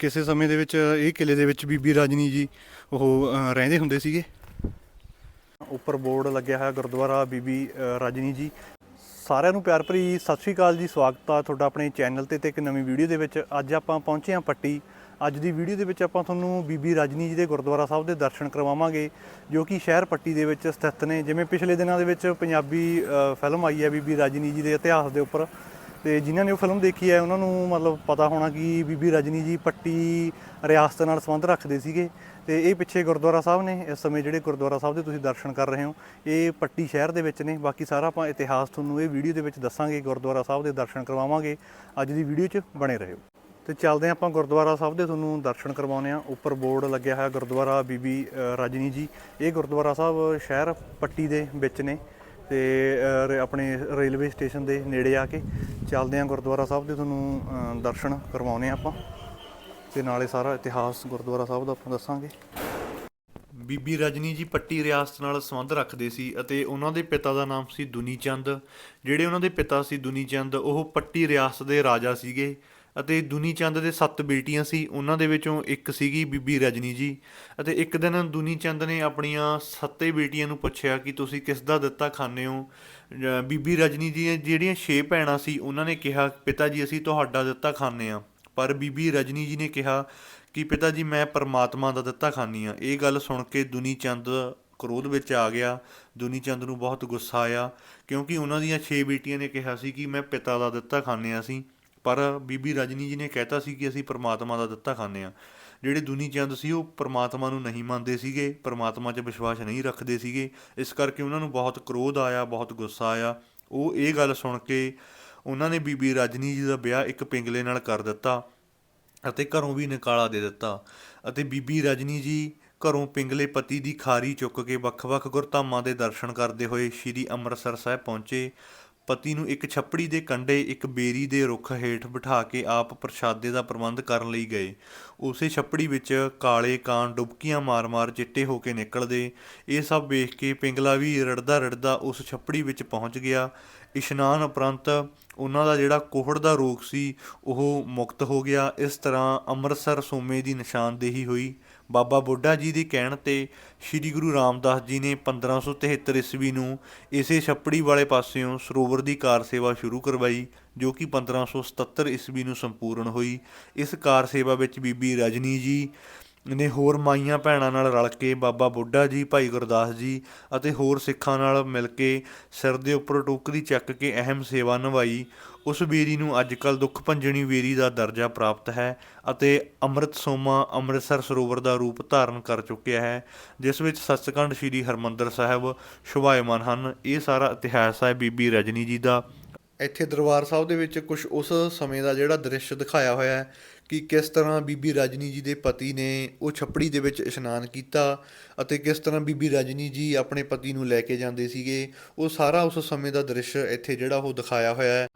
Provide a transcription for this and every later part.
ਕਿਸੇ ਸਮੇਂ ਦੇ ਵਿੱਚ ਇਹ ਕਿਲੇ ਦੇ ਵਿੱਚ ਬੀਬੀ ਰਾਜਨੀ ਜੀ ਉਹ ਅ, ਰਹਿੰਦੇ ਹੁੰਦੇ ਸੀਗੇ। ਉੱਪਰ ਬੋਰਡ ਲੱਗਿਆ ਹੋਇਆ ਗੁਰਦੁਆਰਾ ਬੀਬੀ ਅ, ਰਾਜਨੀ ਜੀ। ਸਾਰਿਆਂ ਨੂੰ ਪਿਆਰ ਭਰੀ ਸਤਿ ਸ਼੍ਰੀ ਅਕਾਲ ਜੀ ਸਵਾਗਤ ਆ ਤੁਹਾਡਾ ਆਪਣੇ ਚੈਨਲ ਤੇ ਤੇ ਇੱਕ ਨਵੀਂ ਵੀਡੀਓ ਦੇ ਵਿੱਚ। ਅੱਜ ਆਪਾਂ ਪਹੁੰਚੇ ਹਾਂ ਪੱਟੀ। ਅੱਜ ਦੀ ਵੀਡੀਓ ਦੇ ਵਿੱਚ ਆਪਾਂ ਤੁਹਾਨੂੰ ਬੀਬੀ ਰਾਜਨੀ ਜੀ ਦੇ ਗੁਰਦੁਆਰਾ ਸਾਹਿਬ ਦੇ ਦਰਸ਼ਨ ਕਰਵਾਵਾਂਗੇ ਜੋ ਕਿ ਸ਼ਹਿਰ ਪੱਟੀ ਦੇ ਵਿੱਚ ਸਥਿਤ ਨੇ। ਜਿਵੇਂ ਪਿਛਲੇ ਦਿਨਾਂ ਦੇ ਵਿੱਚ ਪੰਜਾਬੀ ਅ, ਫਿਲਮ ਆਈ ਹੈ ਬੀਬੀ ਰਾਜਨੀ ਜੀ ਦੇ ਇਤਿਹਾਸ ਦੇ ਉੱਪਰ। ਤੇ ਜਿਨ੍ਹਾਂ ਨੇ ਉਹ ਫਿਲਮ ਦੇਖੀ ਹੈ, ਉਹਨਾਂ ਨੂੰ ਮਤਲਬ ਪਤਾ ਹੋਣਾ ਕਿ ਬੀਬੀ ਰਜਨੀ ਜੀ ਪੱਟੀ ਰਿਆਸਤ ਨਾਲ ਸੰਬੰਧ ਰੱਖਦੇ ਸੀਗੇ ਤੇ ਇਹ ਪਿੱਛੇ ਗੁਰਦੁਆਰਾ ਸਾਹਿਬ ਨੇ, ਇਸ ਸਮੇਂ ਜਿਹੜੇ ਗੁਰਦੁਆਰਾ ਸਾਹਿਬ ਦੇ ਤੁਸੀਂ ਦਰਸ਼ਨ ਕਰ ਰਹੇ ਹੋ, ਇਹ ਪੱਟੀ ਸ਼ਹਿਰ ਦੇ ਵਿੱਚ ਨੇ। ਬਾਕੀ ਸਾਰਾ ਆਪਾਂ ਇਤਿਹਾਸ ਤੁਹਾਨੂੰ ਇਹ ਵੀਡੀਓ ਦੇ ਵਿੱਚ ਦੱਸਾਂਗੇ, ਗੁਰਦੁਆਰਾ ਸਾਹਿਬ ਦੇ ਦਰਸ਼ਨ ਕਰਵਾਵਾਂਗੇ। ਅੱਜ ਦੀ ਵੀਡੀਓ 'ਚ ਬਣੇ ਰਹੋ। ਤੇ ਚੱਲਦੇ ਹਾਂ ਆਪਾਂ ਗੁਰਦੁਆਰਾ ਸਾਹਿਬ ਦੇ ਤੁਹਾਨੂੰ ਦਰਸ਼ਨ ਕਰਵਾਉਂਦੇ ਆ ਉੱਪਰ ਬੋਰਡ ਲੱਗਿਆ ਹੋਇਆ ਗੁਰਦੁਆਰਾ ਬੀਬੀ ਰਜਨੀ ਜੀ। ਇਹ ਗੁਰਦੁਆਰਾ ਸਾਹਿਬ ਸ਼ਹਿਰ ਪੱਟੀ ਦੇ ਵਿੱਚ ਨੇ। ਤੇ ਆਪਣੇ ਰੇਲਵੇ ਸਟੇਸ਼ਨ ਦੇ ਨੇੜੇ ਆ ਕੇ ਚੱਲਦੇ ਹਾਂ ਗੁਰਦੁਆਰਾ ਸਾਹਿਬ ਦੇ ਤੁਹਾਨੂੰ ਦਰਸ਼ਨ ਕਰਵਾਉਨੇ ਆ ਆਪਾਂ। ਤੇ ਨਾਲੇ ਸਾਰਾ ਇਤਿਹਾਸ ਗੁਰਦੁਆਰਾ ਸਾਹਿਬ ਦਾ ਆਪਾਂ ਦੱਸਾਂਗੇ। ਬੀਬੀ ਰਜਨੀ ਜੀ ਪੱਟੀ ਰਿਆਸਤ ਨਾਲ ਸੰਬੰਧ ਰੱਖਦੇ ਸੀ ਅਤੇ ਉਹਨਾਂ ਦੇ ਪਿਤਾ ਦਾ ਨਾਮ ਸੀ ਦੁਨੀ ਚੰਦ ਜਿਹੜੇ ਉਹਨਾਂ ਦੇ ਪਿਤਾ ਸੀ ਦੁਨੀ ਚੰਦ ਉਹ ਪੱਟੀ ਰਿਆਸਤ ਦੇ ਰਾਜਾ ਸੀਗੇ। ਅਤੇ ਦੁਨੀ ਚੰਦ ਦੇ ਸੱਤ ਬੇਟੀਆਂ ਸੀ, ਉਹਨਾਂ ਦੇ ਵਿੱਚੋਂ ਇੱਕ ਸੀਗੀ ਬੀਬੀ ਰਜਨੀ ਜੀ। ਅਤੇ ਇੱਕ ਦਿਨ ਦੁਨੀ ਚੰਦ ਨੇ ਆਪਣੀਆਂ ਸੱਤੇ ਬੇਟੀਆਂ ਨੂੰ ਪੁੱਛਿਆ ਕਿ ਤੁਸੀਂ ਕਿਸ ਦਾ ਦਿੱਤਾ ਖਾਂਦੇ ਹੋ? ਬੀਬੀ ਰਜਨੀ ਜੀ ਜਿਹੜੀਆਂ ਛੇ ਭੈਣਾਂ ਸੀ, ਉਹਨਾਂ ਨੇ ਕਿਹਾ, ਪਿਤਾ ਜੀ, ਅਸੀਂ ਤੁਹਾਡਾ ਦਿੱਤਾ ਖਾਂਦੇ ਆ ਪਰ ਬੀਬੀ ਰਜਨੀ ਜੀ ਨੇ ਕਿਹਾ ਕਿ, ਪਿਤਾ ਜੀ, ਮੈਂ ਪਰਮਾਤਮਾ ਦਾ ਦਿੱਤਾ ਖਾਂਦੀ ਆ ਇਹ ਗੱਲ ਸੁਣ ਕੇ ਦੁਨੀ ਚੰਦ ਕ੍ਰੋਧ ਵਿੱਚ ਆ ਗਿਆ। ਦੁਨੀ ਚੰਦ ਨੂੰ ਬਹੁਤ ਗੁੱਸਾ ਆਇਆ, ਕਿਉਂਕਿ ਉਹਨਾਂ ਦੀਆਂ 6 ਬੇਟੀਆਂ ਨੇ ਕਿਹਾ ਸੀ ਕਿ, ਮੈਂ ਪਿਤਾ ਦਾ ਦਿੱਤਾ ਖਾਂਦੇ ਆ ਅਸੀਂ। ਪਰ ਬੀਬੀ ਰਜਨੀ ਜੀ ਨੇ ਕਹਿਤਾ ਸੀ ਕਿ ਅਸੀਂ ਪਰਮਾਤਮਾ ਦਾ ਦਿੱਤਾ ਖਾਂਦੇ ਆ ਜਿਹੜੇ ਦੁਨੀ ਚੰਦ ਸੀ, ਉਹ ਪਰਮਾਤਮਾ ਨੂੰ ਨਹੀਂ ਮੰਨਦੇ ਸੀਗੇ, ਪਰਮਾਤਮਾ 'ਚ ਵਿਸ਼ਵਾਸ ਨਹੀਂ ਰੱਖਦੇ ਸੀਗੇ। ਇਸ ਕਰਕੇ ਉਹਨਾਂ ਨੂੰ ਬਹੁਤ ਕ੍ਰੋਧ ਆਇਆ, ਬਹੁਤ ਗੁੱਸਾ ਆਇਆ। ਉਹ ਇਹ ਗੱਲ ਸੁਣ ਕੇ ਉਹਨਾਂ ਨੇ ਬੀਬੀ ਰਜਨੀ ਜੀ ਦਾ ਵਿਆਹ ਇੱਕ ਪਿੰਗਲੇ ਨਾਲ ਕਰ ਦਿੱਤਾ ਅਤੇ ਘਰੋਂ ਵੀ ਨਿਕਾਲਾ ਦੇ ਦਿੱਤਾ ਅਤੇ ਬੀਬੀ ਰਜਨੀ ਜੀ ਘਰੋਂ ਪਿੰਗਲੇ ਪਤੀ ਦੀ ਖਾਰੀ ਚੁੱਕ ਕੇ ਵੱਖ-ਵੱਖ ਗੁਰਧਾਮਾਂ ਦੇ ਦਰਸ਼ਨ ਕਰਦੇ ਹੋਏ ਸ੍ਰੀ ਅੰਮ੍ਰਿਤਸਰ ਸਾਹਿਬ ਪਹੁੰਚੇ। ਪਤੀ ਨੂੰ ਇੱਕ ਛੱਪੜੀ ਦੇ ਕੰਢੇ ਇੱਕ ਬੇਰੀ ਦੇ ਰੁੱਖ ਹੇਠ ਬਿਠਾ ਕੇ ਆਪ ਪ੍ਰਸ਼ਾਦੇ ਦਾ ਪ੍ਰਬੰਧ ਕਰਨ ਲਈ ਗਏ। ਉਸੇ ਛੱਪੜੀ ਵਿੱਚ ਕਾਲੇ ਕਾਂ ਡੁਬਕੀਆਂ ਮਾਰ-ਮਾਰ ਚਿੱਟੇ ਹੋ ਕੇ ਨਿਕਲਦੇ। ਇਹ ਸਭ ਵੇਖ ਕੇ ਪਿੰਗਲਾ ਵੀ ਰੜਦਾ ਰੜਦਾ ਉਸ ਛੱਪੜੀ ਵਿੱਚ ਪਹੁੰਚ ਗਿਆ। ਇਸ਼ਨਾਨ ਉਪਰੰਤ ਉਹਨਾਂ ਦਾ ਜਿਹੜਾ ਕੋਹੜ ਦਾ ਰੋਗ ਸੀ, ਉਹ ਮੁਕਤ ਹੋ ਗਿਆ। ਇਸ ਤਰ੍ਹਾਂ ਅੰਮ੍ਰਿਤਸਰ ਸੋਮੇ ਦੀ ਨਿਸ਼ਾਨਦੇਹੀ ਹੋਈ। ਬਾਬਾ ਬੁੱਢਾ ਜੀ ਦੇ ਕਹਿਣ ਤੇ ਸ੍ਰੀ ਗੁਰੂ ਰਾਮਦਾਸ ਜੀ ਨੇ 1573 ਈਸਵੀ ਨੂੰ ਇਸੇ ਛੱਪੜੀ ਵਾਲੇ ਪਾਸਿਓਂ ਸਰੋਵਰ ਦੀ ਕਾਰ ਸੇਵਾ ਸ਼ੁਰੂ ਕਰਵਾਈ, ਜੋ ਕਿ 1577 ਈਸਵੀ ਨੂੰ ਸੰਪੂਰਨ ਹੋਈ। ਇਸ ਕਾਰ ਸੇਵਾ ਵਿੱਚ ਬੀਬੀ ਰਜਨੀ ਜੀ ਨੇ ਹੋਰ ਮਾਈਆਂ ਭੈਣਾਂ ਨਾਲ ਰਲ ਕੇ ਬਾਬਾ ਬੁੱਢਾ ਜੀ, ਭਾਈ ਗੁਰਦਾਸ ਜੀ ਅਤੇ ਹੋਰ ਸਿੱਖਾਂ ਨਾਲ ਮਿਲ ਕੇ ਸਿਰ ਦੇ ਉੱਪਰ ਟੋਕਰੀ ਚੱਕ ਕੇ ਅਹਿਮ ਸੇਵਾ ਨਿਭਾਈ। ਉਸ ਬੇਰੀ ਨੂੰ ਅੱਜਕੱਲ ਦੁੱਖ ਭੰਜਣੀ ਬੇਰੀ ਦਾ ਦਰਜਾ ਪ੍ਰਾਪਤ ਹੈ ਅਤੇ ਅੰਮ੍ਰਿਤ ਸੋਮਾ ਅੰਮ੍ਰਿਤਸਰ ਸਰੋਵਰ ਦਾ ਰੂਪ ਧਾਰਨ ਕਰ ਚੁੱਕਿਆ ਹੈ, ਜਿਸ ਵਿੱਚ ਸੱਚਖੰਡ ਸ੍ਰੀ ਹਰਮੰਦਰ ਸਾਹਿਬ ਸ਼ੋਭਾਇਮਾਨ ਹਨ। ਇਹ ਸਾਰਾ ਇਤਿਹਾਸ ਹੈ ਬੀਬੀ ਰਜਨੀ ਜੀ ਦਾ। ਇੱਥੇ ਦਰਬਾਰ ਸਾਹਿਬ ਦੇ ਵਿੱਚ ਕੁਝ ਉਸ ਸਮੇਂ ਦਾ ਜਿਹੜਾ ਦ੍ਰਿਸ਼ ਦਿਖਾਇਆ ਹੋਇਆ ਹੈ ਕਿ ਕਿਸ ਤਰ੍ਹਾਂ ਬੀਬੀ ਰਜਨੀ ਜੀ ਦੇ ਪਤੀ ਨੇ ਉਹ ਛੱਪੜੀ ਦੇ ਵਿੱਚ ਇਸ਼ਨਾਨ ਕੀਤਾ ਅਤੇ ਕਿਸ ਤਰ੍ਹਾਂ ਬੀਬੀ ਰਜਨੀ ਜੀ ਆਪਣੇ ਪਤੀ ਨੂੰ ਲੈ ਕੇ ਜਾਂਦੇ ਸੀਗੇ, ਉਹ ਸਾਰਾ ਉਸ ਸਮੇਂ ਦਾ ਦ੍ਰਿਸ਼ ਇੱਥੇ ਜਿਹੜਾ ਉਹ ਦਿਖਾਇਆ ਹੋਇਆ ਹੈ।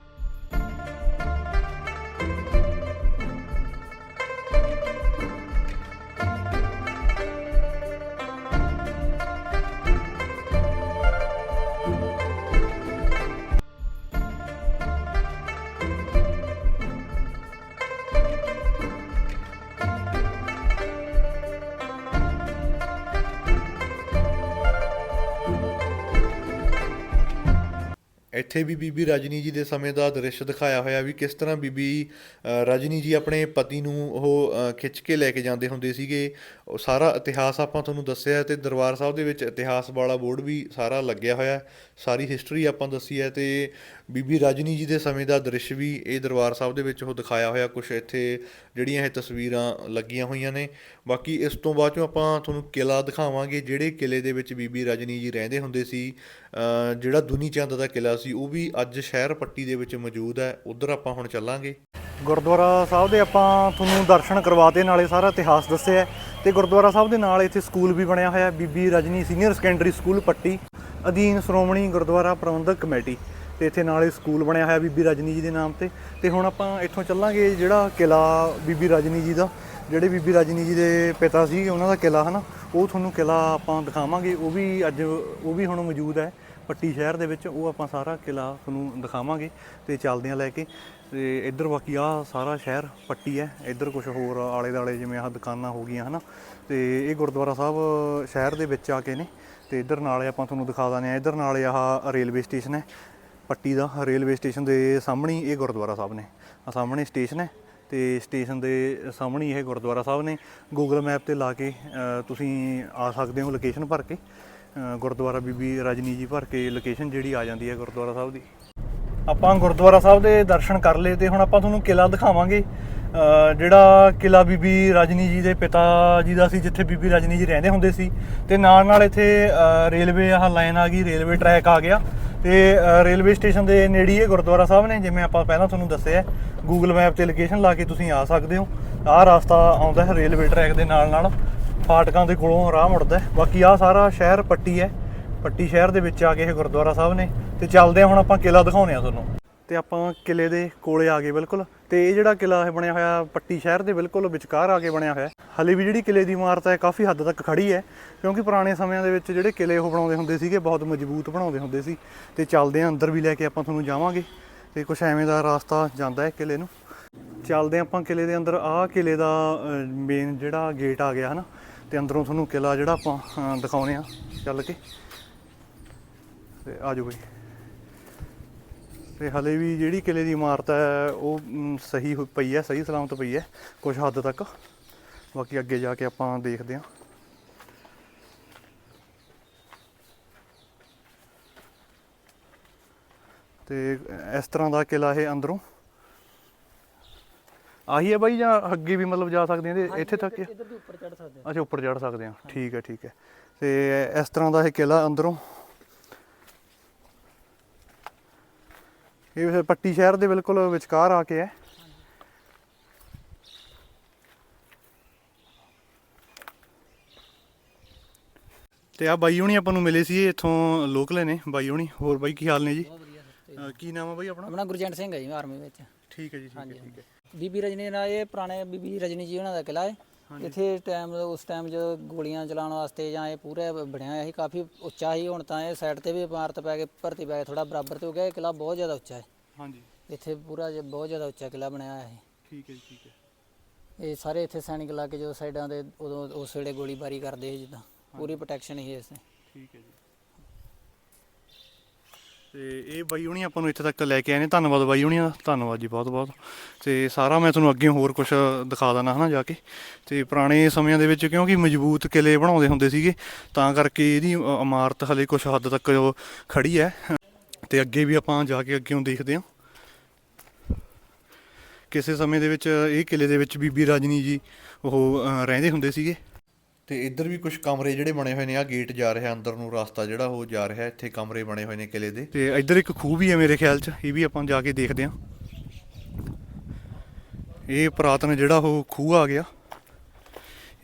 ਇੱਥੇ ਵੀ ਬੀਬੀ ਰਜਨੀ ਜੀ ਦੇ ਸਮੇਂ ਦਾ ਦ੍ਰਿਸ਼ ਦਿਖਾਇਆ ਹੋਇਆ ਵੀ ਕਿਸ ਤਰ੍ਹਾਂ ਬੀਬੀ ਰਜਨੀ ਜੀ ਆਪਣੇ ਪਤੀ ਨੂੰ ਉਹ ਖਿੱਚ ਕੇ ਲੈ ਕੇ ਜਾਂਦੇ ਹੁੰਦੇ ਸੀਗੇ। ਉਹ ਸਾਰਾ ਇਤਿਹਾਸ ਆਪਾਂ ਤੁਹਾਨੂੰ ਦੱਸਿਆ ਤੇ ਦਰਬਾਰ ਸਾਹਿਬ ਦੇ ਵਿੱਚ ਇਤਿਹਾਸ ਵਾਲਾ ਬੋਰਡ ਵੀ ਸਾਰਾ ਲੱਗਿਆ ਹੋਇਆ। ਸਾਰੀ ਹਿਸਟਰੀ ਆਪਾਂ ਦੱਸੀ ਹੈ ਤੇ ਬੀਬੀ ਰਜਨੀ ਜੀ ਦੇ ਸਮੇਂ ਦਾ ਦ੍ਰਿਸ਼ ਵੀ ਇਹ ਦਰਬਾਰ ਸਾਹਿਬ ਦੇ ਵਿੱਚ ਉਹ ਦਿਖਾਇਆ ਹੋਇਆ। ਕੁਝ ਇੱਥੇ ਜਿਹੜੀਆਂ ਇਹ ਤਸਵੀਰਾਂ ਲੱਗੀਆਂ ਹੋਈਆਂ ਨੇ। ਬਾਕੀ ਇਸ ਤੋਂ ਬਾਅਦ ਚੋਂ ਆਪਾਂ ਤੁਹਾਨੂੰ ਕਿਲਾ ਦਿਖਾਵਾਂਗੇ, ਜਿਹੜੇ ਕਿਲੇ ਦੇ ਵਿੱਚ ਬੀਬੀ ਰਜਨੀ ਜੀ ਰਹਿੰਦੇ ਹੁੰਦੇ ਸੀ। ਜਿਹੜਾ ਦੁਨੀ ਚੰਦ ਦਾ ਕਿਲਾ ਸੀ, ਉਹ ਵੀ ਅੱਜ ਸ਼ਹਿਰ ਪੱਟੀ ਦੇ ਵਿੱਚ ਮੌਜੂਦ ਹੈ। ਉਧਰ ਆਪਾਂ ਹੁਣ ਚੱਲਾਂਗੇ। ਗੁਰਦੁਆਰਾ ਸਾਹਿਬ ਦੇ ਆਪਾਂ ਤੁਹਾਨੂੰ ਦਰਸ਼ਨ ਕਰਵਾਤੇ, ਨਾਲੇ ਸਾਰਾ ਇਤਿਹਾਸ ਦੱਸਿਆ ਤੇ ਗੁਰਦੁਆਰਾ ਸਾਹਿਬ ਦੇ ਨਾਲ ਇੱਥੇ ਸਕੂਲ ਵੀ ਬਣਿਆ ਹੋਇਆ Bibi Rajni senior secondary school Patti, ਅਧੀਨ ਸ਼੍ਰੋਮਣੀ ਗੁਰਦੁਆਰਾ ਪ੍ਰਬੰਧਕ ਕਮੇਟੀ ਤੇ ਇੱਥੇ ਨਾਲੇ ਸਕੂਲ ਬਣਿਆ ਹੋਇਆ ਬੀਬੀ ਰਜਨੀ ਜੀ ਦੇ ਨਾਮ ਤੇ। ਤੇ ਹੁਣ ਆਪਾਂ ਇੱਥੋਂ ਚੱਲਾਂਗੇ, ਜਿਹੜਾ ਕਿਲਾ ਬੀਬੀ ਰਜਨੀ ਜੀ ਦਾ, ਜਿਹੜੇ ਬੀਬੀ ਰਜਨੀ ਜੀ ਦੇ ਪਿਤਾ ਸੀ ਉਹਨਾਂ ਦਾ ਕਿਲਾ ਹਨਾ? ਉਹ ਤੁਹਾਨੂੰ ਕਿਲਾ ਆਪਾਂ ਦਿਖਾਵਾਂਗੇ। ਉਹ ਵੀ ਅੱਜ, ਉਹ ਵੀ ਹੁਣ ਮੌਜੂਦ ਹੈ। ਪੱਟੀ ਸ਼ਹਿਰ ਦੇ ਵਿੱਚ, ਉਹ ਆਪਾਂ ਸਾਰਾ ਕਿਲਾ ਤੁਹਾਨੂੰ ਦਿਖਾਵਾਂਗੇ ਤੇ ਚੱਲਦੇ ਹਾਂ ਲੈ ਕੇ। ਤੇ ਇੱਧਰ ਬਾਕੀ ਆ ਸਾਰਾ ਸ਼ਹਿਰ ਪੱਟੀ ਹੈ। ਇੱਧਰ ਕੁਝ ਹੋਰ ਆਲੇ ਦਾਲੇ ਜਿਵੇਂ ਆਹ ਦੁਕਾਨਾਂ ਹੋ ਗਈਆਂ, ਹਨਾ? ਤੇ ਇਹ ਗੁਰਦੁਆਰਾ ਸਾਹਿਬ ਸ਼ਹਿਰ ਦੇ ਵਿੱਚ ਆ ਕੇ ਨੇ। ਤੇ ਇੱਧਰ ਨਾਲੇ ਆਪਾਂ ਤੁਹਾਨੂੰ ਦਿਖਾ ਦਾਂਗੇ ਆ ਇੱਧਰ ਨਾਲੇ ਆਹ ਰੇਲਵੇ ਸਟੇਸ਼ਨ ਹੈ। ਪੱਟੀ ਦਾ ਰੇਲਵੇ ਸਟੇਸ਼ਨ ਦੇ ਸਾਹਮਣੇ ਇਹ ਗੁਰਦੁਆਰਾ ਸਾਹਿਬ ਨੇ। ਆ ਸਾਹਮਣੇ ਸਟੇਸ਼ਨ ਹੈ ਤੇ ਸਟੇਸ਼ਨ ਦੇ ਸਾਹਮਣੇ ਇਹ ਗੁਰਦੁਆਰਾ ਸਾਹਿਬ ਨੇ। ਗੂਗਲ ਮੈਪ ਤੇ ਲਾ ਕੇ ਤੁਸੀਂ ਆ ਸਕਦੇ ਹੋ ਲੋਕੇਸ਼ਨ ਭਰ ਕੇ। ਗੁਰਦੁਆਰਾ ਬੀਬੀ ਰਜਨੀ ਜੀ ਭਰ ਕੇ ਲੋਕੇਸ਼ਨ ਜਿਹੜੀ ਆ ਜਾਂਦੀ ਹੈ ਗੁਰਦੁਆਰਾ ਸਾਹਿਬ ਦੀ। ਆਪਾਂ ਗੁਰਦੁਆਰਾ ਸਾਹਿਬ ਦੇ ਦਰਸ਼ਨ ਕਰ ਲਏ ਤੇ ਹੁਣ ਆਪਾਂ ਤੁਹਾਨੂੰ ਕਿਲਾ ਦਿਖਾਵਾਂਗੇ। ਜਿਹੜਾ ਕਿਲਾ ਬੀਬੀ ਰਜਨੀ ਜੀ ਦੇ ਪਿਤਾ ਜੀ ਦਾ ਸੀ, ਜਿੱਥੇ ਬੀਬੀ ਰਜਨੀ ਜੀ ਰਹਿੰਦੇ ਹੁੰਦੇ ਸੀ। ਤੇ ਨਾਲ ਨਾਲ ਇੱਥੇ ਰੇਲਵੇ ਆਹ ਲਾਈਨ ਆ ਗਈ, ਰੇਲਵੇ ਟਰੈਕ ਆ ਗਿਆ। ਤੇ ਰੇਲਵੇ ਸਟੇਸ਼ਨ ਦੇ ਨੇੜੇ ਹੀ ਇਹ ਗੁਰਦੁਆਰਾ ਸਾਹਿਬ ਨੇ, ਜਿਵੇਂ ਆਪਾਂ ਪਹਿਲਾਂ ਤੁਹਾਨੂੰ ਦੱਸਿਆ। ਗੂਗਲ ਮੈਪ ਤੇ ਲੋਕੇਸ਼ਨ ਲਾ ਕੇ ਤੁਸੀਂ ਆ ਸਕਦੇ ਹੋ। ਆਹ ਰਸਤਾ ਆਉਂਦਾ ਹੈ ਰੇਲਵੇ ਟਰੈਕ ਦੇ ਨਾਲ ਨਾਲ। ਫਾਟਕਾਂ ਦੇ ਕੋਲੋਂ ਰਾਹ ਮੁੜਦਾ ਬਾਕੀ ਆਹ ਸਾਰਾ ਸ਼ਹਿਰ ਪੱਟੀ ਹੈ। ਪੱਟੀ ਸ਼ਹਿਰ ਦੇ ਵਿੱਚ ਆ ਕੇ ਇਹ ਗੁਰਦੁਆਰਾ ਸਾਹਿਬ ਨੇ। ਤੇ ਚੱਲਦੇ ਆ ਹੁਣ ਆਪਾਂ ਕਿਲਾ ਦਿਖਾਉਂਦੇ ਆ ਤੁਹਾਨੂੰ। ਤੇ ਆਪਾਂ ਕਿਲੇ ਦੇ ਕੋਲੇ ਆ ਗਏ ਬਿਲਕੁਲ। ਤੇ ਇਹ ਜਿਹੜਾ ਕਿਲਾ ਇਹ ਬਣਿਆ ਹੋਇਆ ਪੱਟੀ ਸ਼ਹਿਰ ਦੇ ਬਿਲਕੁਲ ਵਿਚਕਾਰ ਆ ਕੇ ਬਣਿਆ ਹੋਇਆ ਹਲੇ ਵੀ ਜਿਹੜੀ ਕਿਲੇ ਦੀ ਇਮਾਰਤ ਹੈ, ਕਾਫੀ ਹੱਦ ਤੱਕ ਖੜੀ ਹੈ। ਕਿਉਂਕਿ ਪੁਰਾਣੇ ਸਮਿਆਂ ਦੇ ਵਿੱਚ ਜਿਹੜੇ ਕਿਲੇ ਉਹ ਬਣਾਉਂਦੇ ਹੁੰਦੇ ਸੀਗੇ, ਬਹੁਤ ਮਜ਼ਬੂਤ ਬਣਾਉਂਦੇ ਹੁੰਦੇ ਸੀ। ਤੇ ਚੱਲਦੇ ਆ ਅੰਦਰ ਵੀ ਲੈ ਕੇ ਆਪਾਂ ਤੁਹਾਨੂੰ ਜਾਵਾਂਗੇ। ਤੇ ਕੁਛ ਐਵੇਂ ਦਾ ਰਸਤਾ ਜਾਂਦਾ ਹੈ ਕਿਲੇ ਨੂੰ। ਚੱਲਦੇ ਆਪਾਂ ਕਿਲੇ ਦੇ ਅੰਦਰ। ਆਹ ਕਿਲੇ ਦਾ ਮੇਨ ਜਿਹੜਾ ਗੇਟ ਆ ਗਿਆ, ਹਨਾ? ਤੇ ਅੰਦਰੋਂ ਤੁਹਾਨੂੰ ਕਿਲਾ ਜਿਹੜਾ ਆਪਾਂ ਅ, ਦਿਖਾਉਨੇ ਆ ਚੱਲ ਕੇ। ਤੇ ਆ ਜਾਓ ਬਈ। ਤੇ ਹਲੇ ਵੀ ਜਿਹੜੀ ਕਿਲੇ ਦੀ ਇਮਾਰਤ ਹੈ ਉਹ ਸਹੀ ਪਈ ਹੈ ਸਹੀ ਸਲਾਮਤ ਪਈ ਹੈ ਕੁਝ ਹੱਦ ਤੱਕ। ਬਾਕੀ ਅੱਗੇ ਜਾ ਕੇ ਆਪਾਂ ਦੇਖਦੇ ਹਾਂ। ਤੇ ਇਸ ਤਰ੍ਹਾਂ ਦਾ ਕਿਲਾ ਇਹ ਅੰਦਰੋਂ ਆਹੀ ਹੈ ਬਾਈ ਜਾਂ ਅੱਗੇ ਵੀ ਮਤਲਬ ਜਾ ਸਕਦੇ ਇਹਦੇ- ਇੱਥੇ ਤੱਕ? ਇੱਧਰ ਦੀ ਉੱਪਰ ਚੜ ਸਕਦੇ ਅੱਛਾ ਉੱਪਰ ਚੜ ਸਕਦੇ ਹਾਂ। ਠੀਕ ਹੈ ਠੀਕ ਹੈ। ਤੇ ਇਸ ਤਰ੍ਹਾਂ ਦਾ ਇਹ ਕਿਲਾ ਅੰਦਰੋਂ। ਇਹ ਫਿਰ ਪੱਟੀ ਸ਼ਹਿਰ ਦੇ ਬਿਲਕੁਲ ਵਿਚਕਾਰ ਆ ਕੇ ਹੈ। ਤੇ ਆ ਬਾਈ ਹੁਣੀ ਆਪਾਂ ਨੂੰ ਮਿਲੇ ਸੀ ਇੱਥੋਂ ਲੋਕਲੇ ਨੇ ਬਾਈ ਹੁਣੀ। ਹੋਰ ਬਾਈ ਕੀ ਹਾਲ ਨੇ ਜੀ? ਬਹੁਤ ਵਧੀਆ ਸਰ ਅਹ ਕੀ ਨਾਮ ਆ ਬਾਈ ਆਪਣਾ? ਆਪਣਾ ਗੁਰਜੰਟ ਸਿੰਘ ਹੈ ਜੀ ਆਰਮੀ ਵਿੱਚ। ਠੀਕ ਹੈ ਜੀ ਠੀਕ ਹੈ ਠੀਕ ਹੈ। ਬੀਬੀ ਰਜਨੀ ਨਾਲ ਇਹ ਪੁਰਾਣੇ ਬੀਬੀ ਰਜਨੀ ਜੀ ਉਹਨਾਂ ਦਾ ਕਿਲਾ ਹੈ। ਇੱਥੇ ਟਾਈਮ ਉਸ ਟਾਈਮ ਜਦੋਂ ਗੋਲੀਆਂ ਚਲਾਉਣ ਵਾਸਤੇ ਜਾਂ ਇਹ ਪੂਰਾ ਬਣਿਆ ਹੋਇਆ ਸੀ ਕਾਫੀ ਉੱਚਾ ਸੀ। ਹੁਣ ਤਾਂ ਇਹ ਸਾਈਡ ਤੇ ਵੀ ਇਮਾਰਤ ਪੈ ਕੇ ਭਰਤੀ ਪੈ ਕੇ ਥੋੜਾ ਬਰਾਬਰ ਤੇ ਹੋ ਗਿਆ। ਇਹ ਕਿਲਾ ਬਹੁਤ ਜ਼ਿਆਦਾ ਉੱਚਾ ਹੈ। ਹਾਂਜੀ। ਇੱਥੇ ਪੂਰਾ ਬਹੁਤ ਜ਼ਿਆਦਾ ਉੱਚਾ ਕਿਲਾ ਬਣਿਆ ਹੋਇਆ ਹੈ ਠੀਕ ਹੈ ਠੀਕ ਹੈ। ਇਹ ਸਾਰੇ ਇੱਥੇ ਸੈਨਿਕ ਲਾ ਕੇ ਜਦੋਂ ਸਾਈਡਾਂ ਦੇ ਉਦੋਂ ਉਸ ਵੇਲੇ ਗੋਲੀਬਾਰੀ ਕਰਦੇ ਸੀ ਜਿੱਦਾਂ। ਪੂਰੀ ਪ੍ਰੋਟੈਕਸ਼ਨ ਸੀ ਇਸ ਠੀਕ ਹੈ ਜੀ। ਤੇ ਇਹ ਬਾਈ ਹੁਣੀ ਆਪਾਂ ਨੂੰ ਇੱਥੇ ਤੱਕ ਲੈ ਕੇ ਆਏ ਨੇ। ਧੰਨਵਾਦ ਬਾਈ ਹੁਣੀ ਦਾ। ਧੰਨਵਾਦ ਜੀ, ਬਹੁਤ ਬਹੁਤ। ਤੇ ਸਾਰਾ ਮੈਂ ਤੁਹਾਨੂੰ ਅੱਗੇ ਹੋਰ ਕੁਝ ਦਿਖਾ ਦਾਂ ਹਨਾ ਜਾ ਕੇ। ਤੇ ਪੁਰਾਣੇ ਸਮਿਆਂ ਦੇ ਵਿੱਚ ਕਿਉਂਕਿ ਮਜ਼ਬੂਤ ਕਿਲੇ ਬਣਾਉਂਦੇ ਹੁੰਦੇ ਸੀਗੇ, ਤਾਂ ਕਰਕੇ ਇਹਦੀ ਇਮਾਰਤ ਹਲੇ ਕੁਝ ਹੱਦ ਤੱਕ ਜੋ ਖੜੀ ਹੈ। ਤੇ ਅੱਗੇ ਵੀ ਆਪਾਂ ਜਾ ਕੇ ਅੱਗੇੋਂ ਦੇਖਦੇ ਹਾਂ। ਕਿਸੇ ਸਮੇਂ ਦੇ ਵਿੱਚ ਇਹ ਕਿਲੇ ਦੇ ਵਿੱਚ ਬੀਬੀ ਰਾਜਨੀ ਜੀ ਉਹ ਰਹਿੰਦੇ ਹੁੰਦੇ ਸੀਗੇ। ਤੇ ਇੱਧਰ ਵੀ ਕੁਝ ਕਮਰੇ ਜਿਹੜੇ ਬਣੇ ਹੋਏ ਨੇ ਆ ਗੇਟ ਜਾ ਰਿਹਾ ਅੰਦਰ ਨੂੰ ਰਸਤਾ ਜਿਹੜਾ ਉਹ ਜਾ ਰਿਹਾ ਇੱਥੇ ਕਮਰੇ ਬਣੇ ਹੋਏ ਨੇ ਕਿਲੇ ਦੇ। ਤੇ ਇੱਧਰ ਇੱਕ ਖੂਹ ਵੀ ਹੈ ਮੇਰੇ ਖਿਆਲ 'ਚ ਇਹ ਵੀ ਆਪਾਂ ਜਾ ਕੇ ਦੇਖਦੇ ਹਾਂ। ਇਹ ਪੁਰਾਤਨ ਜਿਹੜਾ ਉਹ ਖੂਹ ਆ ਗਿਆ।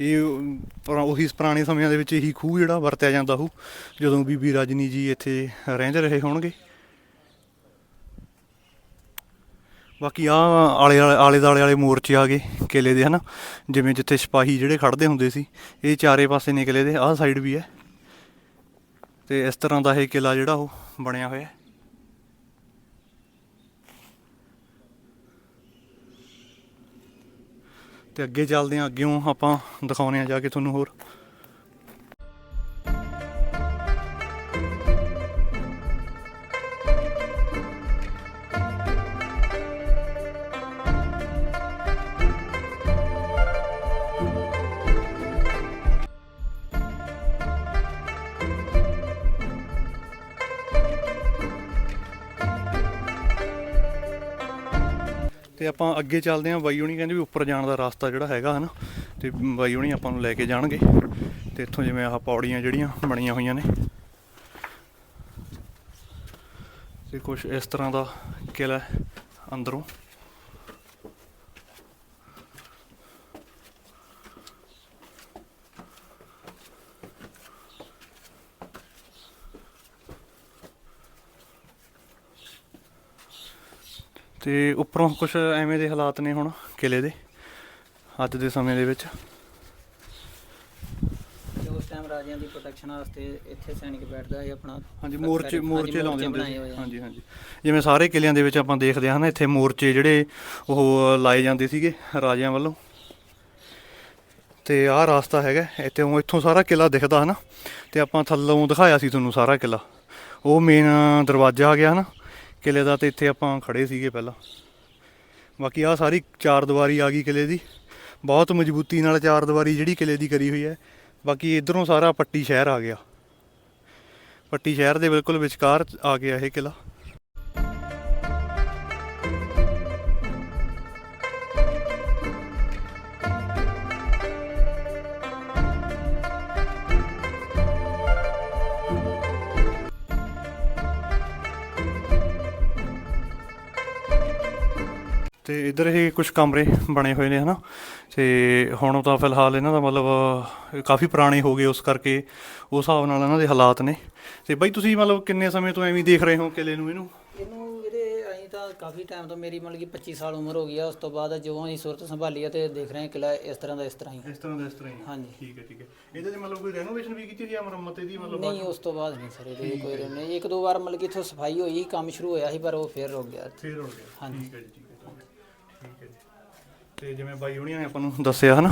ਇਹ ਅਮ, ਉਹੀ ਪੁਰਾਣੇ ਸਮਿਆਂ ਦੇ ਵਿੱਚ ਇਹੀ ਖੂਹ ਜਿਹੜਾ ਵਰਤਿਆ ਜਾਂਦਾ ਉਹ ਜਦੋਂ ਬੀਬੀ ਰਾਜਨੀ ਜੀ ਇੱਥੇ ਰਹਿੰਦੇ ਰਹੇ ਹੋਣਗੇ। ਬਾਕੀ ਆ ਆਲੇ ਆਲੇ ਆਲੇ ਦਾਲੇ ਵਾਲੇ ਮੋਰਚੇ ਆ ਗਏ ਕਿਲੇ ਦੇ, ਹਨਾ? ਜਿਵੇਂ ਜਿੱਥੇ ਸਿਪਾਹੀ ਜਿਹੜੇ ਖੜਦੇ ਹੁੰਦੇ ਸੀ, ਇਹ ਚਾਰੇ ਪਾਸੇ ਨੇ ਕਿਲੇ ਦੇ, ਆਹ ਸਾਈਡ ਵੀ ਹੈ। ਤੇ ਇਸ ਤਰ੍ਹਾਂ ਦਾ ਇਹ ਕਿਲਾ ਜਿਹੜਾ ਉਹ ਬਣਿਆ ਹੋਇਆ ਹੈ। ਤੇ ਅੱਗੇ ਚੱਲਦੇ ਹਾਂ ਅੱਗੇੋਂ ਆਪਾਂ ਦਿਖਾਉਣੇ ਆ ਜਾ ਕੇ ਤੁਹਾਨੂੰ ਹੋਰ। ਤੇ ਆਪਾਂ ਅੱਗੇ ਚੱਲਦੇ ਹਾਂ। ਬਾਈ ਹੁਣੀ ਕਹਿੰਦੇ ਵੀ ਉੱਪਰ ਜਾਣ ਦਾ ਰਸਤਾ ਜਿਹੜਾ ਹੈਗਾ ਹਨਾ, ਤੇ ਬਾਈ ਹੁਣੀ ਆਪਾਂ ਨੂੰ ਲੈ ਕੇ ਜਾਣਗੇ। ਤੇ ਇੱਥੋਂ ਜਿਵੇਂ ਆਹ ਪੌੜੀਆਂ ਜਿਹੜੀਆਂ ਬਣੀਆਂ ਹੋਈਆਂ ਨੇ। ਤੇ ਕੁਝ ਇਸ ਤਰ੍ਹਾਂ ਦਾ ਕਿਲਾ ਅੰਦਰੋਂ। ਤੇ ਉੱਪਰੋਂ ਕੁਝ ਐਵੇਂ ਦੇ ਹਾਲਾਤ ਨੇ ਹੁਣ ਕਿਲੇ ਦੇ ਅੱਜ ਦੇ ਸਮੇਂ ਦੇ ਵਿੱਚ। ਉਸ ਟਾਈਮ ਰਾਜਿਆਂ ਦੀ ਪ੍ਰੋਟੈਕਸ਼ਨ ਵਾਸਤੇ ਇੱਥੇ ਸੈਨਿਕ ਬੈਠਦਾ ਹੈ ਆਪਣਾ। ਹਾਂਜੀ ਮੋਰਚੇ ਮੋਰਚੇ ਲਾਉਂਦੇ ਹੁੰਦੇ ਸੀ। ਹਾਂਜੀ ਹਾਂਜੀ। ਜਿਵੇਂ ਸਾਰੇ ਕਿਲਿਆਂ ਦੇ ਵਿੱਚ ਆਪਾਂ ਦੇਖਦੇ ਹਾਂ ਨਾ ਇੱਥੇ ਮੋਰਚੇ ਜਿਹੜੇ ਉਹ ਲਾਏ ਜਾਂਦੇ ਸੀਗੇ ਰਾਜਿਆਂ ਵੱਲੋਂ। ਤੇ ਆਹ ਰਾਸਤਾ ਹੈਗਾ ਇੱਥੇ ਉਹ ਇੱਥੋਂ ਸਾਰਾ ਕਿਲਾ ਦਿਖਦਾ ਹਨਾ। ਤੇ ਆਪਾਂ ਥੱਲੋਂ ਦਿਖਾਇਆ ਸੀ ਤੁਹਾਨੂੰ ਸਾਰਾ ਕਿਲਾ। ਉਹ ਮੇਨ ਦਰਵਾਜ਼ਾ ਆ ਗਿਆ ਹਨਾ। ਕਿਲੇ ਦਾ ਤੇ ਇੱਥੇ ਆਪਾਂ ਖੜੇ ਸੀਗੇ ਪਹਿਲਾਂ। ਬਾਕੀ ਆਹ ਸਾਰੀ ਚਾਰ ਦੀਵਾਰੀ ਆ ਗਈ ਕਿਲੇ ਦੀ। ਬਹੁਤ ਮਜ਼ਬੂਤੀ ਨਾਲ ਚਾਰ ਦੀਵਾਰੀ ਜਿਹੜੀ ਕਿਲੇ ਦੀ ਕਰੀ ਹੋਈ ਹੈ। ਬਾਕੀ ਇਧਰੋਂ ਸਾਰਾ ਪੱਟੀ ਸ਼ਹਿਰ ਆ ਗਿਆ। ਪੱਟੀ ਸ਼ਹਿਰ ਦੇ ਬਿਲਕੁਲ ਵਿਚਕਾਰ ਆ ਗਿਆ ਇਹ ਕਿਲਾ। ਤੇ ਇਧਰ ਇਹ ਕੁਝ ਕਮਰੇ ਬਣੇ ਹੋਏ ਨੇ ਹਨਾ? ਤੇ ਹੁਣ ਤਾਂ ਫਿਲਹਾਲ ਇਹਨਾਂ ਦਾ ਮਤਲਬ ਕਾਫੀ ਪੁਰਾਣੇ ਹੋ ਗਏ ਉਸ ਕਰਕੇ ਉਸ ਹਿਸਾਬ ਨਾਲ ਇਹਨਾਂ ਦੇ ਹਾਲਾਤ ਨੇ। ਤੇ ਬਾਈ ਤੁਸੀਂ ਮਤਲਬ ਕਿੰਨੇ ਸਮੇਂ ਤੋਂ ਐਵੇਂ ਦੇਖ ਰਹੇ ਹੋ ਕਿਲੇ ਨੂੰ ਇਹਨੂੰ? ਇਹਨੂੰ ਇਹਦੇ ਅਸੀਂ ਤਾਂ ਕਾਫੀ ਟਾਈਮ ਤੋਂ ਮੇਰੀ ਮਤਲਬ ਕਿ 25 ਸਾਲ ਉਮਰ ਹੋ ਗਈ ਆ ਉਸ ਤੋਂ ਬਾਅਦ ਜੋ ਅਸੀਂ ਸੁਰਤ ਸੰਭਾਲੀ ਆ ਤੇ ਦੇਖ ਰਹੇ ਹਾਂ ਕਿਲਾ ਇਸ ਤਰ੍ਹਾਂ ਦਾ ਇਸ ਤਰ੍ਹਾਂ ਹੀ। ਇਸ ਤਰ੍ਹਾਂ ਦਾ ਇਸ ਤਰ੍ਹਾਂ ਹੀ। ਹਾਂਜੀ। ਠੀਕ ਹੈ ਠੀਕ ਹੈ। ਇਹਦੇ 'ਚ ਮਤਲਬ ਕੋਈ ਰੈਨੋਵੇਸ਼ਨ ਵੀ ਕੀਤੀ ਹੋਈ ਹੈ ਮੁਰੰਮਤ ਇਹਦੀ ਮਤਲਬ ਨਹੀਂ ਉਸ ਤੋਂ ਬਾਅਦ ਨਹੀਂ ਸਰ ਇਹਦੇ ਕੋਈ ਨਹੀਂ ਇੱਕ ਦੋ ਵਾਰ ਮਤਲਬ ਕਿ ਇੱਥੋਂ ਸਫ਼ਾਈ ਹੋਈ ਕੰਮ ਸ਼ੁਰੂ ਹੋਇਆ ਸੀ ਪਰ ਉਹ ਫੇਰ ਰੁਕ ਗਿਆ। ਫੇਰ ਹੋ ਗਿਆ। ਹਾਂਜੀ। ਜੀ ਠੀਕ ਹੈ। ਜੀ ਤੇ ਜਿਵੇਂ ਬਾਈ ਹੁਣੀਆਂ ਨੇ ਆਪਾਂ ਨੂੰ ਦੱਸਿਆ ਹਨਾ,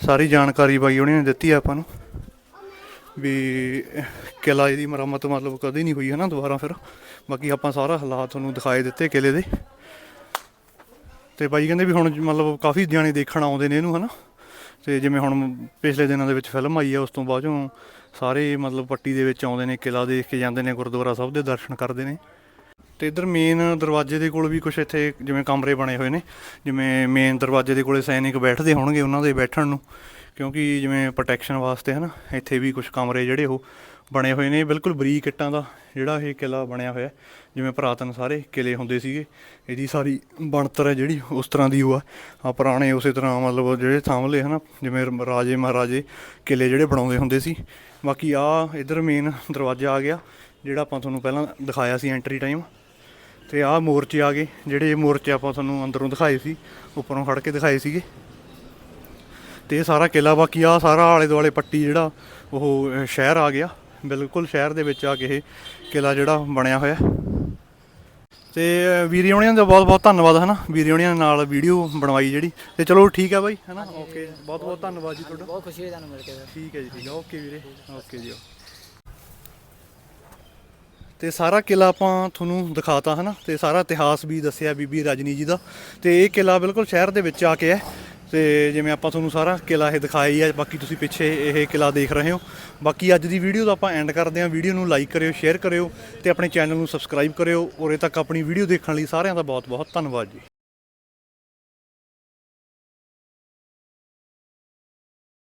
ਸਾਰੀ ਜਾਣਕਾਰੀ ਬਾਈ ਹੁਣੀਆਂ ਨੇ ਦਿੱਤੀ ਆ ਆਪਾਂ ਨੂੰ, ਵੀ ਕਿਲਾ ਦੀ ਮੁਰੰਮਤ ਮਤਲਬ ਕਦੇ ਨਹੀਂ ਹੋਈ ਹਨਾ ਦੁਬਾਰਾ ਫਿਰ, ਬਾਕੀ ਆਪਾਂ ਸਾਰਾ ਹਾਲਾਤ ਤੁਹਾਨੂੰ ਦਿਖਾਏ ਦਿੱਤੇ ਕਿਲੇ ਦੇ। ਤੇ ਬਾਈ ਕਹਿੰਦੇ ਵੀ ਹੁਣ ਮਤਲਬ ਕਾਫੀ ਜਾਣੇ ਦੇਖਣ ਆਉਂਦੇ ਨੇ ਇਹਨੂੰ ਹਨਾ, ਤੇ ਜਿਵੇਂ ਹੁਣ ਪਿਛਲੇ ਦਿਨਾਂ ਦੇ ਵਿੱਚ ਫਿਲਮ ਆਈ ਆ, ਉਸ ਤੋਂ ਬਾਅਦ ਚੋਂ ਸਾਰੇ ਮਤਲਬ ਪੱਟੀ ਦੇ ਵਿੱਚ ਆਉਂਦੇ ਨੇ, ਕਿਲਾ ਦੇਖ ਕੇ ਜਾਂਦੇ ਨੇ, ਗੁਰਦੁਆਰਾ ਸਾਹਿਬ ਦੇ ਦਰਸ਼ਨ ਕਰਦੇ ਨੇ। ਤੇ ਇਧਰ ਮੇਨ ਦਰਵਾਜ਼ੇ ਦੇ ਕੋਲ ਵੀ ਕੁਝ ਇੱਥੇ ਜਿਵੇਂ ਕਮਰੇ ਬਣੇ ਹੋਏ ਨੇ, ਜਿਵੇਂ ਮੇਨ ਦਰਵਾਜ਼ੇ ਦੇ ਕੋਲੇ ਸੈਨਿਕ ਬੈਠਦੇ ਹੋਣਗੇ ਉਹਨਾਂ ਦੇ ਬੈਠਣ ਨੂੰ, ਕਿਉਂਕਿ ਜਿਵੇਂ ਪ੍ਰੋਟੈਕਸ਼ਨ ਵਾਸਤੇ ਹਨਾ, ਇੱਥੇ ਵੀ ਕੁਝ ਕਮਰੇ ਜਿਹੜੇ ਉਹ ਬਣੇ ਹੋਏ ਨੇ, ਬਿਲਕੁਲ ਬਰੀਕ ਇੱਟਾਂ ਦਾ ਜਿਹੜਾ ਇਹ ਕਿਲਾ ਬਣਿਆ ਹੋਇਆ, ਜਿਵੇਂ ਪੁਰਾਤਨ ਸਾਰੇ ਕਿਲੇ ਹੁੰਦੇ ਸੀਗੇ, ਇਹਦੀ ਸਾਰੀ ਬਣਤਰ ਹੈ ਜਿਹੜੀ ਉਸ ਤਰ੍ਹਾਂ ਦੀ ਉਹ ਆ ਪੁਰਾਣੇ ਉਸੇ ਤਰ੍ਹਾਂ ਮਤਲਬ ਜਿਹੜੇ ਥਾਮਲੇ ਹਨਾ, ਜਿਵੇਂ ਰਾਜੇ ਮਹਾਰਾਜੇ ਕਿਲੇ ਜਿਹੜੇ ਬਣਾਉਂਦੇ ਹੁੰਦੇ ਸੀ, ਬਾਕੀ ਆ ਇਧਰ ਮੇਨ ਦਰਵਾਜ਼ਾ ਆ ਗਿਆ, ਜਿਹੜਾ ਆਪਾਂ ਤੁਹਾਨੂੰ ਪਹਿਲਾਂ ਦਿਖਾਇਆ ਸੀ ਐਂਟਰੀ ਟਾਈਮ ਤੇ ਆਹ ਮੋਰਚੇ ਆ ਗਏ ਜਿਹੜੇ ਇਹ ਮੋਰਚੇ ਆਪਾਂ ਤੁਹਾਨੂੰ ਅੰਦਰੋਂ ਦਿਖਾਏ ਸੀ ਉੱਪਰੋਂ ਖੜ ਕੇ ਦਿਖਾਏ ਸੀਗੇ। ਤੇ ਇਹ ਸਾਰਾ ਕਿਲਾ ਬਾਕੀ ਆ ਸਾਰਾ ਆਲੇ ਦੁਆਲੇ ਪੱਟੀ ਜਿਹੜਾ ਉਹ ਸ਼ਹਿਰ ਆ ਗਿਆ। ਬਿਲਕੁਲ ਸ਼ਹਿਰ ਦੇ ਵਿੱਚ ਆ ਕੇ ਇਹ ਕਿਲਾ ਜਿਹੜਾ ਬਣਿਆ ਹੋਇਆ। ਤੇ ਵੀਰੇ ਹੋਣੀਆਂ ਦਾ ਬਹੁਤ ਬਹੁਤ ਧੰਨਵਾਦ ਹਨਾ? ਵੀਰੇ ਹੋਣੀਆਂ ਨਾਲ ਵੀਡੀਓ ਬਣਵਾਈ ਜਿਹੜੀ। ਤੇ ਚਲੋ ਠੀਕ ਹੈ ਬਾਈ ਹਨਾ? ਓਕੇ ਬਹੁਤ ਬਹੁਤ ਧੰਨਵਾਦ ਜੀ ਤੁਹਾਡਾ। ਬਹੁਤ ਖੁਸ਼ੀ ਹੋਈ ਤੁਹਾਨੂੰ ਮਿਲ ਕੇ। ਠੀਕ ਹੈ ਜੀ ਠੀਕ ਹੈ ਓਕੇ ਵੀਰੇ ਓਕੇ ਜੀ ਤੇ ਸਾਰਾ ਕਿਲਾ ਆਪਾਂ ਤੁਹਾਨੂੰ ਦਿਖਾਤਾ ਹਨਾ, ਤੇ ਸਾਰਾ ਇਤਿਹਾਸ ਵੀ ਦੱਸਿਆ ਬੀਬੀ ਰਜਨੀ ਜੀ ਦਾ। ਤੇ ਇਹ ਕਿਲਾ ਬਿਲਕੁਲ ਸ਼ਹਿਰ ਦੇ ਵਿੱਚ ਆ ਕੇ ਹੈ, ਤੇ ਜਿਵੇਂ ਆਪਾਂ ਤੁਹਾਨੂੰ ਸਾਰਾ ਕਿਲਾ ਇਹ ਦਿਖਾਈ ਹੈ, ਬਾਕੀ ਤੁਸੀਂ ਪਿੱਛੇ ਇਹ ਕਿਲਾ ਦੇਖ ਰਹੇ ਹੋ। ਬਾਕੀ ਅੱਜ ਦੀ ਵੀਡੀਓ ਦਾ ਆਪਾਂ ਐਂਡ ਕਰਦੇ ਹਾਂ। ਵੀਡੀਓ ਨੂੰ ਲਾਈਕ ਕਰਿਓ ਸ਼ੇਅਰ ਕਰਿਓ ਤੇ ਆਪਣੇ ਚੈਨਲ ਨੂੰ ਸਬਸਕ੍ਰਾਈਬ ਕਰਿਓ। ਉਰੇ ਤੱਕ ਆਪਣੀ ਵੀਡੀਓ ਦੇਖਣ ਲਈ ਸਾਰਿਆਂ ਦਾ ਬਹੁਤ ਬਹੁਤ ਧੰਨਵਾਦ ਜੀ।